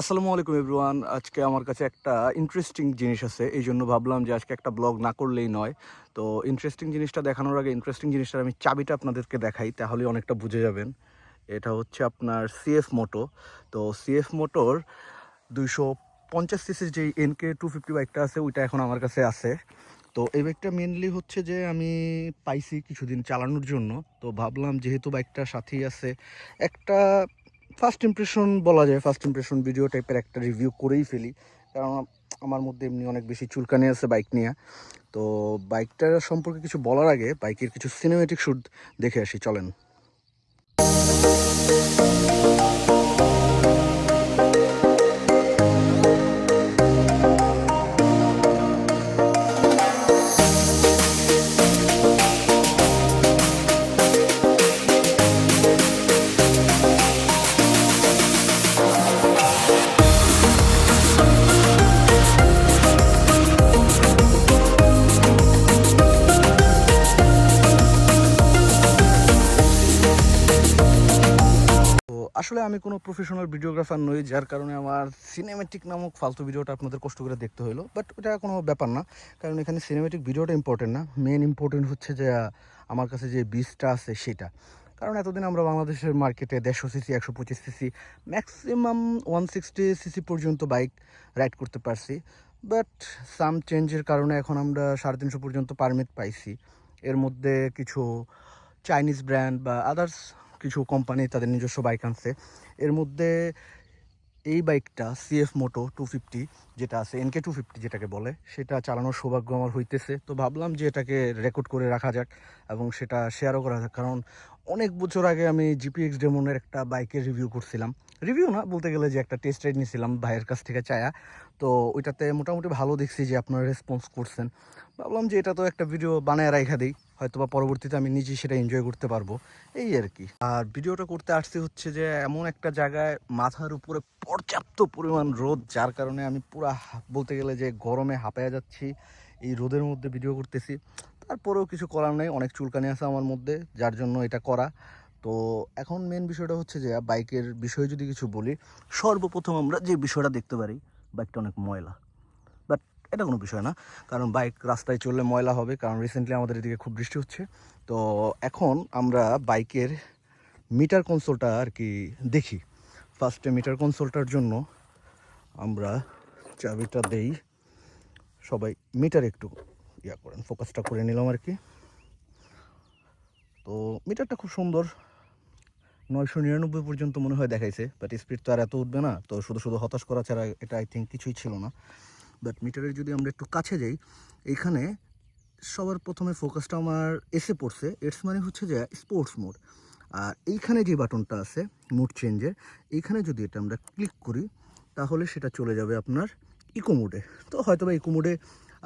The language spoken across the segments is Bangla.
আসসালামু আলাইকুম এভরিওয়ান। আজকে আমার কাছে একটা ইন্টারেস্টিং জিনিস আছে। এই জন্য ভাবলাম যে আজকে একটা ব্লগ না করলেই নয়। তো ইন্টারেস্টিং জিনিসটা দেখানোর আগে ইন্টারেস্টিং জিনিসটার আমি চাবিটা আপনাদেরকে দেখাই, তাহলে অনেকটা বুঝে যাবেন। এটা হচ্ছে আপনার সিএফ মোটো তো সিএফ মোটোর দুইশো পঞ্চাশ সিসির যে এনকে টু ফিফটি বাইকটা আছে, ওইটা এখন আমার কাছে আছে। তো এই বাইকটা মেনলি হচ্ছে যে আমি পাইছি কিছুদিন চালানোর জন্য। তো ভাবলাম যেহেতু বাইকটার সাথেই আছে, একটা ফার্স্ট ইমপ্রেশন বলা যায় ফার্স্ট ইমপ্রেশন ভিডিও টাইপের একটা রিভিউ করেই ফেলি। কারণ আমার মধ্যে এমনি অনেক বেশি চুলকানি আছে বাইক নিয়ে। তো বাইকটার সম্পর্কে কিছু বলার আগে বাইকের কিছু সিনেমেটিক শ্যুট দেখে আসি, চলেন। তো আসলে আমি কোনো প্রফেশনাল ভিডিওগ্রাফার নই, যার কারণে আমার সিনেমেটিক নামক ফালতু ভিডিওটা আপনাদের কষ্ট করে দেখতে হলো বাট ওটা কোনো ব্যাপার না, কারণ এখানে সিনেমেটিক ভিডিওটা ইম্পর্টেন্ট না। মেন ইম্পর্টেন্ট হচ্ছে যে, আমার কাছে যে বীজটা আছে সেটা। কারণ এতদিন আমরা বাংলাদেশের মার্কেটে দেড়শো সিসি একশো পঁচিশ CC maximum one sixty CC পর্যন্ত বাইক রাইড করতে পারছি। বাট সাম চেঞ্জের কারণে এখন আমরা সাড়ে তিনশো পর্যন্ত পারমিট পাইছি। এর মধ্যে কিছু চাইনিজ ব্র্যান্ড বা আদার্স কিছু কোম্পানি তাদের নিজস্ব বাইক আনছে। এর মধ্যে এই বাইকটা সিএফ মোটো টু ফিফটি যেটা আছে এনকে টু ফিফটি যেটাকে বলে, সেটা চালানোর সৌভাগ্য আমার হইতেছে। তো ভাবলাম যে এটাকে রেকর্ড করে রাখা যাক এবং সেটা শেয়ারও করা যাক। কারণ অনেক বছর আগে আমি জিপিএক্স ডেমনের একটা বাইকের রিভিউ করছিলাম। রিভিউ না, বলতে গেলে যে একটা টেস্ট রাইড নিয়েছিলাম ভাইয়ের কাছ থেকে চায়া। তো ওইটাতে মোটামুটি ভালো দেখছি যে আপনারা রেসপন্স করছেন। ভাবলাম যে এটা তো একটা ভিডিও বানায় রাখা দিই হয়তো বা পরবর্তীতে আমি নিজেই সেটা এনজয় করতে পারব। এই আর কি। আর ভিডিওটা করতে আসতে হচ্ছে যে এমন একটা জায়গায় মাথার উপরে পর্যাপ্ত পরিমাণ রোদ, যার কারণে আমি পুরা বলতে গেলে যে গরমে হাঁপায়া যাচ্ছি। এই রোদের মধ্যে ভিডিও করতেছি। তারপরেও কিছু করার নেই, অনেক চুলকানি আছে আমার মধ্যে, যার জন্য এটা করা। তো এখন মেন বিষয়টা হচ্ছে যে, বাইকের বিষয়ে যদি কিছু বলি, সর্বপ্রথম আমরা যে বিষয়টা দেখতে পারি, বাইকটা অনেক ময়লা। বাট এটা কোনো বিষয় না, কারণ বাইক রাস্তায় চললে ময়লা হবে, কারণ রিসেন্টলি আমাদের এদিকে খুব বৃষ্টি হচ্ছে। তো এখন আমরা বাইকের মিটার কনসোলটা আর কি দেখি। ফার্স্টে মিটার কনসোলটার জন্য আমরা চাবিটা দেই। সবাই মিটার একটু ইয়া করেন ফোকাসটা করে নিলাম আর কি। তো মিটারটা খুব সুন্দর। নয়শো নিরানব্বই পর্যন্ত মনে হয় দেখাইছে বাট স্পিড তো আর এত উঠবে না। তো শুধু শুধু হতাশ করা ছাড়া এটা আই থিঙ্ক কিছুই ছিল না। বাট মিটারের যদি আমরা একটু কাছে যাই এইখানে সবার প্রথমে ফোকাসটা আমার এসে পড়ছে। এটস মানে হচ্ছে যে স্পোর্টস মোড আর এইখানে যে বাটনটা আছে মুড চেঞ্জের এইখানে যদি এটা আমরা ক্লিক করি, তাহলে সেটা চলে যাবে আপনার ইকো মোডে তো হয়তো বা ইকো মোডে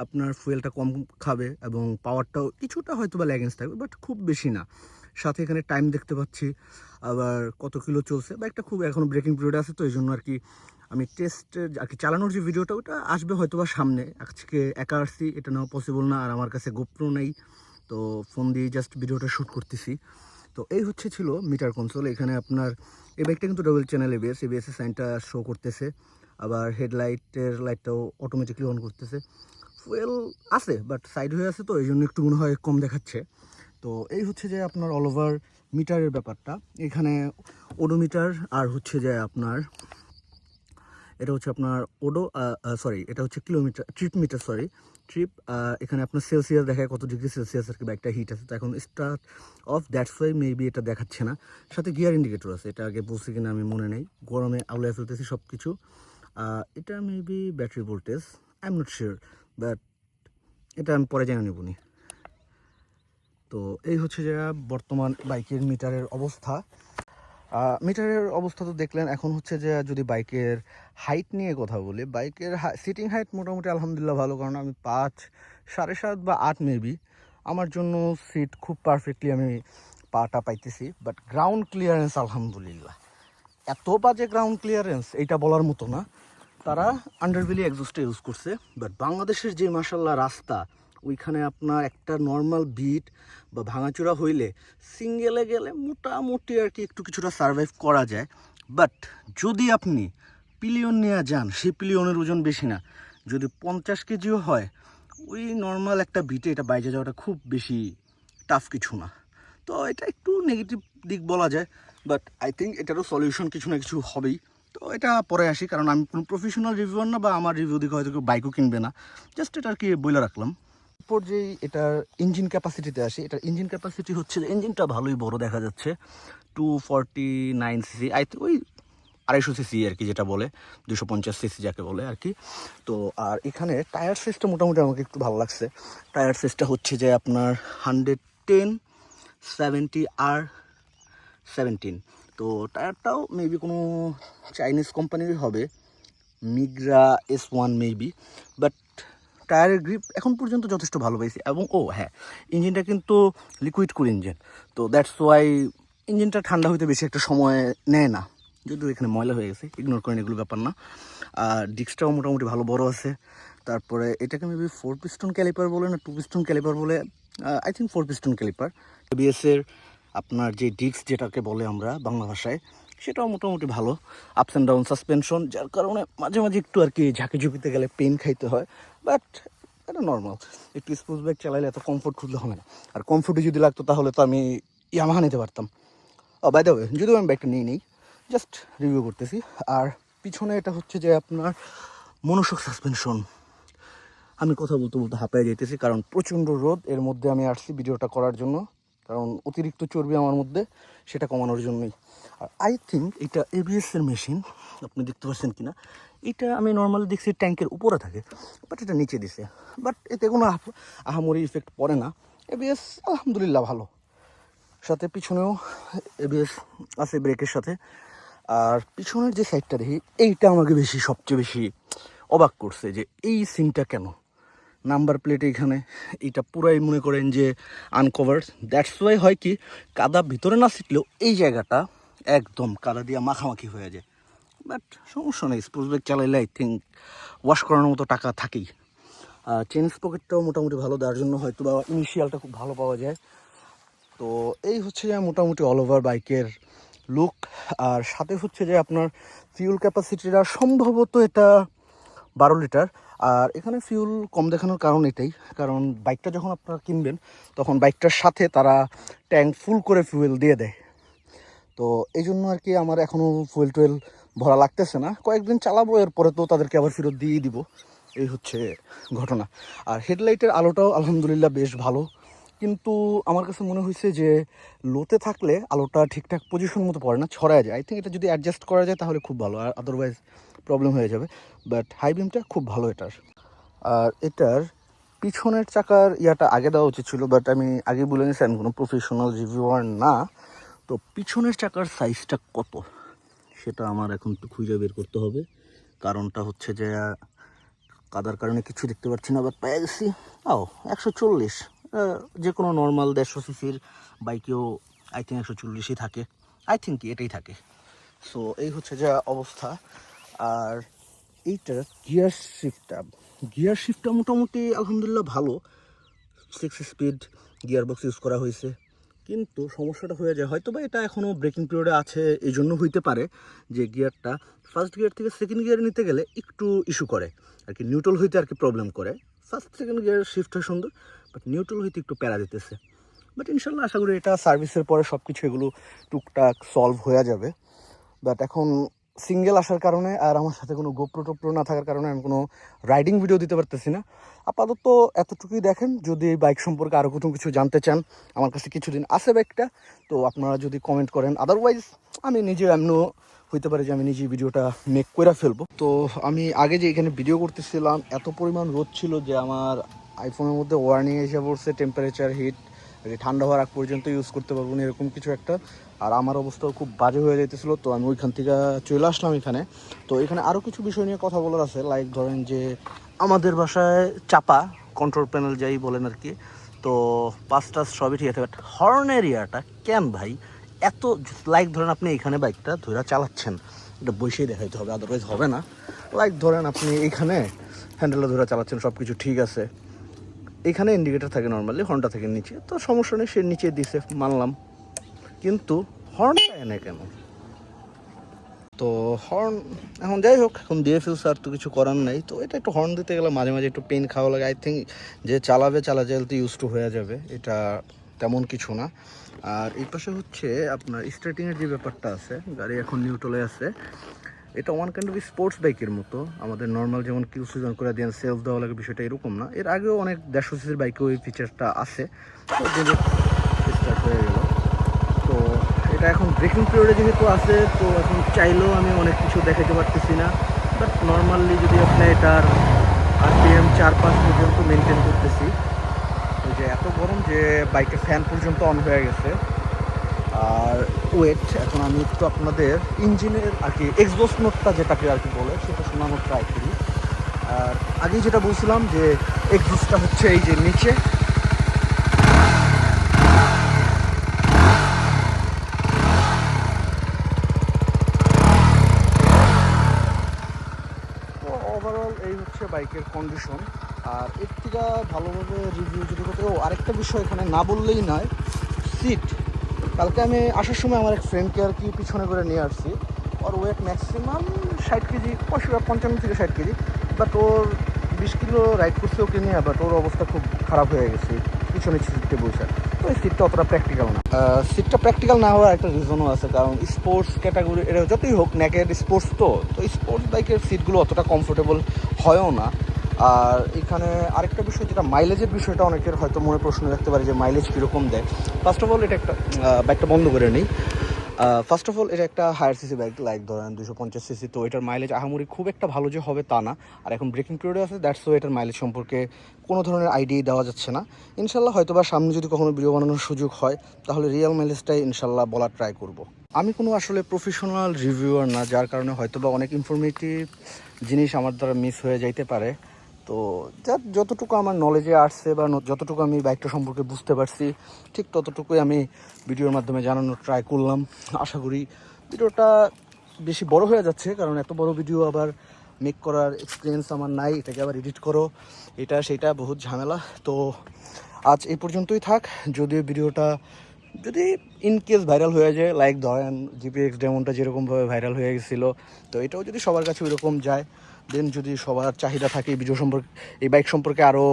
আপনার ফুয়েলটা কম খাবে এবং পাওয়ারটাও কিছুটা হয়তো বা ল্যাগেন্স থাকবে, বাট খুব বেশি না। সাথে এখানে টাইম দেখতে পাচ্ছি, আবার কত কিলো চলছে, বা একটা খুব এখন ব্রেকিং পিরিয়ড আছে, তো এই জন্য আর কি আমি টেস্টের আর কি চালানোর যে ভিডিওটা, ওটা আসবে হয়তো বা সামনে। আজকে একা আসছি, এটা নেওয়া পসিবল না, আর আমার কাছে গোপ্রো নেই, তো ফোন দিয়ে জাস্ট ভিডিওটা শ্যুট করতেছি। তো এই হচ্ছে ছিল মিটার কনসোল এখানে আপনার, এই বাইকটা কিন্তু ডবল চ্যানেল এবিএস এবিএস এর সাইনটা শো করতেছে, আবার হেডলাইটের লাইটটাও অটোমেটিকলি অন করতেছে। ফুয়েল আছে বাট সাইড হয়ে আছে তো, এই জন্য একটু মনে হয় কম দেখাচ্ছে। তো এই হচ্ছে যে আপনার অল ওভার মিটারের ব্যাপারটা। এখানে ওডোমিটার আর হচ্ছে যে আপনার, এটা হচ্ছে আপনার ওডো সরি এটা হচ্ছে kilometre trip metre sorry trip এখানে আপনার সেলসিয়াস দেখায় কত ডিগ্রি সেলসিয়াস আর কি বাইকটা হিট আছে। তো এখন start off that's why maybe এটা দেখাচ্ছে না। সাথে গিয়ার ইন্ডিকেটর আছে, এটা আগে বলছি কিনা আমি মনে নেই। গরমে আউলায় ফেলতেছি সব কিছু এটা maybe battery voltage I am not sure but এটা আমি পরে জেনে নেবনি তো এই হচ্ছে যে বর্তমান বাইকের মিটারের অবস্থা। মিটারের অবস্থা তো দেখলেন, এখন হচ্ছে যে যদি বাইকের হাইট নিয়ে কথা বলি, বাইকের সিটিং হাইট মোটামুটি আলহামদুলিল্লাহ ভালো, কারণ আমি পাঁচ, সাড়ে সাত বা আট মেবি আমার জন্য সিট খুব পারফেক্টলি আমি পাটা পাইতেছি। বাট গ্রাউন্ড ক্লিয়ারেন্স আলহামদুলিল্লাহ। এত বাজে গ্রাউন্ড ক্লিয়ারেন্স এইটা বলার মতো না। তারা আন্ডারভিলি এক্সস্টটা ইউজ করছে বাট বাংলাদেশের যে মাসাল্লাহ রাস্তা, ওইখানে আপনার একটা নর্মাল বিট বা ভাঙাচোরা হইলে সিঙ্গেলে গেলে মোটামুটি আর কি একটু কিছুটা সার্ভাইভ করা যায়। বাট যদি আপনি পিলিয়ন নেওয়া যান, সেই পিলিয়নের ওজন বেশি না, যদি পঞ্চাশ কেজিও হয়, ওই নর্মাল একটা বিটে এটা বাইরে যাওয়াটা খুব বেশি টাফ কিছু না। তো এটা একটু নেগেটিভ দিক বলা যায় বাট আই থিঙ্ক এটারও সলিউশন কিছু না কিছু হবেই। তো এটা পরে আসি, কারণ আমি কোনো প্রফেশনাল রিভিউয়ার না, বা আমার রিভিউ দিকে হয়তো কেউ বাইকও কিনবে না। জাস্ট এটা আর কি বলে রাখলাম। এরপর যেই এটার ইঞ্জিন ক্যাপাসিটিতে আসি, এটার ইঞ্জিন ক্যাপাসিটি হচ্ছে যে ইঞ্জিনটা ভালোই বড় দেখা যাচ্ছে। Two forty nine CC I ওই আড়াইশো সিসি আর কি যেটা বলে দুশো পঞ্চাশ সিসি যাকে বলে আর কি তো আর এখানে টায়ার সাইজটা মোটামুটি আমাকে একটু ভালো লাগছে। টায়ার সাইজটা হচ্ছে যে আপনার হান্ড্রেড টেন সেভেন্টি আর সেভেন্টিন তো টায়ারটাও মেবি কোনো চাইনিজ কোম্পানিরই হবে। মিগ্রা এস ওয়ান মেবি বাট টায়ারের গ্রিপ এখন পর্যন্ত যথেষ্ট ভালো পাইছি। এবং, ও হ্যাঁ ইঞ্জিনটা কিন্তু লিকুইড কুল ইঞ্জিন তো দ্যাটস ওয়াই ইঞ্জিনটা ঠান্ডা হইতে বেশি একটা সময় নেয় না। যদিও এখানে ময়লা হয়ে গেছে ইগনোর করেন এগুলো ব্যাপার না। আর ডিস্কটাও মোটামুটি ভালো বড় আছে। তারপরে এটাকে মেবি ফোর পিস্টন ক্যালিপার বলে না টু পিস্টন ক্যালিপার বলে I think four piston caliper এবিএসের আপনার যে ডিস্ক যেটাকে বলে আমরা বাংলা ভাষায়, সেটাও মোটামুটি ভালো। আপস অ্যান্ড ডাউন সাসপেনশন যার কারণে মাঝে মাঝে একটু আর কি ঝাঁকি ঝুঁকিতে গেলে পেন খাইতে হয়। বাট এটা নর্মাল একটু স্পোর্টস বাইক চালাইলে এত কমফোর্ট খুঁজলে হবে না। আর কমফোর্টে যদি লাগতো তাহলে তো আমি ইয়ামাহা নিতে পারতাম। ও বাই দ্য ওয়ে যদিও আমি বাইকটা নিই নেই জাস্ট রিভিউ করতেছি। আর পিছনে এটা হচ্ছে যে আপনার মনোসক সাসপেনশন আমি কথা বলতে বলতে হাঁপায় যেতেছি কারণ প্রচণ্ড রোদ। এর মধ্যে আমি আসছি ভিডিওটা করার জন্য। কারণ অতিরিক্ত চর্বি আমার মধ্যে, সেটা কমানোর জন্যই। আর আই থিঙ্ক এটা এবিএস এর মেশিন আপনি দেখতে পাচ্ছেন কিনা, এটা আমি নর্মালি দেখছি ট্যাঙ্কের উপরে থাকে বাট এটা নিচে দিছে। বাট এতে কোনো আহ- আহামরি ইফেক্ট পড়ে না। এবিএস আলহামদুলিল্লাহ ভালো। সাথে পিছনেও এবিএস আছে ব্রেকের সাথে। আর পিছনের যে সাইডটা দেখি, এইটা আমাকে বেশি, সবচেয়ে বেশি অবাক করছে যে এই সিনটা কেন? নাম্বার প্লেট এখানে এটা পুরাই মনে করেন যে আনকভার দ্যাটস ওয়াই হয় কি, কাদা ভিতরে না ছিটলেও এই জায়গাটা একদম কাদা দিয়ে মাখামাখি হয়ে যায়। বাট সমস্যা নেই স্পোর্টস ব্যাগ চালাইলে আই থিঙ্ক ওয়াশ করানোর মতো টাকা থাকেই। আর চেন পকেটটাও মোটামুটি ভালো দেওয়ার জন্য হয়তো বা ইনিশিয়ালটা খুব ভালো পাওয়া যায়। তো এই হচ্ছে যে মোটামুটি অল ওভার বাইকের লুক আর সাথে হচ্ছে যে আপনার ফিউল ক্যাপাসিটিটা সম্ভবত এটা বারো লিটার আর এখানে ফিউল কম দেখানোর কারণ এটাই। কারণ বাইকটা যখন আপনারা কিনবেন, তখন বাইকটার সাথে তারা ট্যাঙ্ক ফুল করে ফুয়েল দিয়ে দেয়। তো এই জন্য আর কি আমার এখনও ফুয়েল টুয়েল ভরা লাগতেছে না। কয়েকদিন চালাবো, এরপরে তো তাদেরকে আবার ফেরত দিয়ে দিব। এই হচ্ছে ঘটনা। আর হেডলাইটের আলোটাও আলহামদুলিল্লাহ বেশ ভালো। কিন্তু আমার কাছে মনে হয়েছে যে লোতে থাকলে আলোটা ঠিকঠাক পজিশন মতো পড়ে না, ছড়ায় যায়। আই থিঙ্ক এটা যদি অ্যাডজাস্ট করা যায় তাহলে খুব ভালো। আর আদারওয়াইজ প্রবলেম হয়ে যাবে বাট হাই বিমটা খুব ভালো এটার। আর এটার পিছনের চাকার ইয়াটা আগে দেওয়া উচিত ছিল বাট আমি আগে বলে নিয়েছি, আমি কোনো প্রফেশনাল রিভিউয়ার না। তো পিছনের চাকার সাইজটা কত? সেটা আমার এখন একটু খুঁজে বের করতে হবে। কারণটা হচ্ছে যে, কাদার কারণে কিছু দেখতে পাচ্ছি না বাট পেয়ে গেছি। ও, একশো চল্লিশ। যে কোনো নর্মাল দেড়শো সিসির বাইকেও আই থিঙ্ক একশো চল্লিশই থাকে। আই থিঙ্ক কি এটাই থাকে। সো এই হচ্ছে যা অবস্থা। আর এইটার গিয়ার শিফটটা গিয়ার শিফটটা মোটামুটি আলহামদুলিল্লাহ ভালো। Six speed gearbox use করা হয়েছে। কিন্তু সমস্যাটা হয়ে যায় হয়তো বা এটা এখনও ব্রেকিং পিরিয়ডে আছে এই জন্য হইতে পারে যে গিয়ারটা ফার্স্ট গিয়ার থেকে সেকেন্ড গিয়ারে নিতে গেলে একটু ইস্যু করে। আর কি নিউট্রাল হইতে আর কি প্রবলেম করে। ফার্স্ট সেকেন্ড গিয়ার শিফট হয় সুন্দর বাট নিউট্রাল হইতে একটু প্যারা দিতেছে। বাট ইনশাল্লাহ আশা করি এটা সার্ভিসের পরে সব কিছু এগুলো টুকটাক সলভ হয়ে যাবে। বাট এখন সিঙ্গেল আসার কারণে আর আমার সাথে কোনো গোপ্রো টোপ্রো না থাকার কারণে আমি কোনো রাইডিং ভিডিও দিতে পারতেছি না। আপাতত এতটুকুই দেখেন, যদি এই বাইক সম্পর্কে আরও কোনো কিছু জানতে চান, আমার কাছে কিছুদিন আছে বাইকটা তো আপনারা যদি কমেন্ট করেন। আদারওয়াইজ আমি নিজে এমনও হইতে পারে যে আমি নিজে ভিডিওটা মেক করে ফেলব। তো আমি আগে যে এখানে ভিডিও করতেছিলাম, এত পরিমাণ রোদ ছিল যে আমার আইফোনের মধ্যে ওয়ার্নিং এসে পড়ছে টেম্পারেচার হিট ঠান্ডা হওয়ার আগ পর্যন্ত ইউজ করতে পারব না, এরকম কিছু একটা। আর আমার অবস্থাও খুব বাজে হয়ে যাইতেছিলো, তো আমি ওইখান থেকে চলে আসলাম এখানে। তো এখানে আরও কিছু বিষয় নিয়ে কথা বলার আছে লাইক ধরেন যে আমাদের বাসায় চাপা কন্ট্রোল প্যানেল যাই বলেন আর কি, তো পাঁচ টাস সবই ঠিক আছে বাট হর্ন এরিয়াটা কেন ভাই? এত লাইক ধরেন আপনি এখানে বাইকটা ধরে চালাচ্ছেন, এটা বসেই দেখাইতে হবে আদারওয়াইজ হবে না। লাইক ধরেন আপনি এইখানে হ্যান্ডেলটা ধরে চালাচ্ছেন সব কিছু ঠিক আছে। এখানে ইন্ডিকেটর থাকে নর্মালি হর্নটা থাকে নিচে, তো সমস্যা নেই, সে নিচে দিছে, মানলাম। কিন্তু হর্নটা এনে কেন? তো হর্ন এখন যাই হোক, এখন দিয়ে ফেলছে আর তো কিছু করার নাই। তো এটা একটু হর্ন দিতে গেলে মাঝে মাঝে একটু পেন খাওয়া লাগে। আই থিঙ্ক যে চালাবে চালা চালাতে ইউজ টু হয়ে যাবে। এটা তেমন কিছু না। আর এই পাশে হচ্ছে আপনার স্টার্টিংয়ের যে ব্যাপারটা আছে, গাড়ি এখন নিউট্রলে আছে। এটা ওয়ান কাইন্ড অফ স্পোর্টস বাইকের মতো। আমাদের নর্মাল যেমন কিউ সিজন করে দেন সেলফ দেওয়া লাগে বিষয়টা এরকম না। এর আগেও অনেক দেড়শো সিসির বাইকেও এই ফিচারটা আছে। স্টার্ট হয়ে গেল। এটা এখন ব্রেকিং পিরিয়ডে যেহেতু আছে, তো এখন চাইলেও আমি অনেক কিছু দেখাতে পারতেছি না। বাট নর্মালি যদি আপনি এটার আরপিএম চার পাঁচ পর্যন্ত মেনটেন করতেছি যে এত গরম যে বাইকের ফ্যান পর্যন্ত অন হয়ে গেছে। আর ওয়েট এখন আমি একটু আপনাদের ইঞ্জিনের আর কি এক্সবস নোটটা যেটাকে আর কি বলে, সেটা শোনানোর ট্রাই করি। আর আগেই যেটা বলছিলাম যে এক্সবসটা হচ্ছে এই যে নিচে তো ওভারঅল এই হচ্ছে বাইকের কন্ডিশন আর থেকে ভালোভাবে রিভিউ যদি করতে ও আরেকটা বিষয় এখানে না বললেই নয় সিট কালকে আমি আসার সময় আমার এক ফ্রেন্ডকে আর কি পিছনে করে নিয়ে আসছি। ওর ওয়েট ম্যাক্সিমাম ষাট কেজি পঞ্চান্ন থেকে ষাট কেজি। বাট ওর বিশ কিলো রাইড করছে ওকে নিয়ে বাট ওর অবস্থা খুব খারাপ হয়ে গেছে। পিছনে সিটে বসে। তো এই সিটটা অতটা প্র্যাকটিক্যাল না। সিটটা প্র্যাকটিক্যাল না হওয়ার একটা রিজনও আছে, কারণ স্পোর্টস ক্যাটাগরি এটা যতই হোক ন্যাকের স্পোর্টস তো। তো স্পোর্টস বাইকের সিটগুলো অতটা কমফোর্টেবল হয়ও না। আর এখানে আরেকটা বিষয় যেটা মাইলেজের বিষয়টা অনেকের হয়তো মনে প্রশ্ন রাখতে পারে যে মাইলেজ কীরকম দেয়। ফার্স্ট অফ অল এটা একটা ব্যাগটা বন্ধ করে নিই। ফার্স্ট অফ অল এটা একটা হায়ার সিসি বাইক লাইক ধরেন দুশো পঞ্চাশ সিসি তো এটার মাইলেজ আহামরি খুব একটা ভালো যে হবে তা না। আর এখন ব্রেকিং পিরিয়ডে আছে দ্যাটস এটার মাইলেজ সম্পর্কে কোনো ধরনের আইডিয়া দেওয়া যাচ্ছে না। ইনশাল্লাহ হয়তো বা সামনে যদি কখনো ভিডিও বানানোর সুযোগ হয়, তাহলে রিয়েল মাইলেজটাই ইনশাল্লাহ বলার ট্রাই করব। আমি কোনো আসলে প্রফেশনাল রিভিউয়ার না, যার কারণে হয়তো বা অনেক ইনফরমেটিভ জিনিস আমার দ্বারা মিস হয়ে যাইতে পারে। তো যা যতটুকু আমার নলেজে আসছে বা যতটুকু আমি বাইকটা সম্পর্কে বুঝতে পারছি, ঠিক ততটুকুই আমি ভিডিওর মাধ্যমে জানানোর ট্রাই করলাম। আশা করি ভিডিওটা বেশি বড় হয়ে যাচ্ছে, কারণ এত বড় ভিডিও আবার মেক করার এক্সপিরিয়েন্স আমার নাই, এটাকে আবার এডিট করো। এটা, সেটা বহুত ঝামেলা। তো আজ এই পর্যন্তই থাক। যদিও ভিডিওটা যদি ইন কেস ভাইরাল হয়ে যায় লাইক ধরেন জিপিএক্স ডেমনটা যেরকমভাবে ভাইরাল হয়ে গেছিল, তো এটাও যদি সবার কাছে ওইরকম যায় দেন যদি সবার চাহিদা থাকে এই ভিডিও সম্পর্কে, এই বাইক সম্পর্কে আরও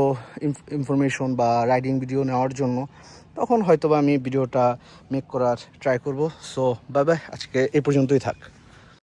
ইনফরমেশন বা রাইডিং ভিডিও নেওয়ার জন্য, তখন হয়তোবা আমি ভিডিওটা মেক করার ট্রাই করব। সো বাই বাই আজকে এই পর্যন্তই থাক।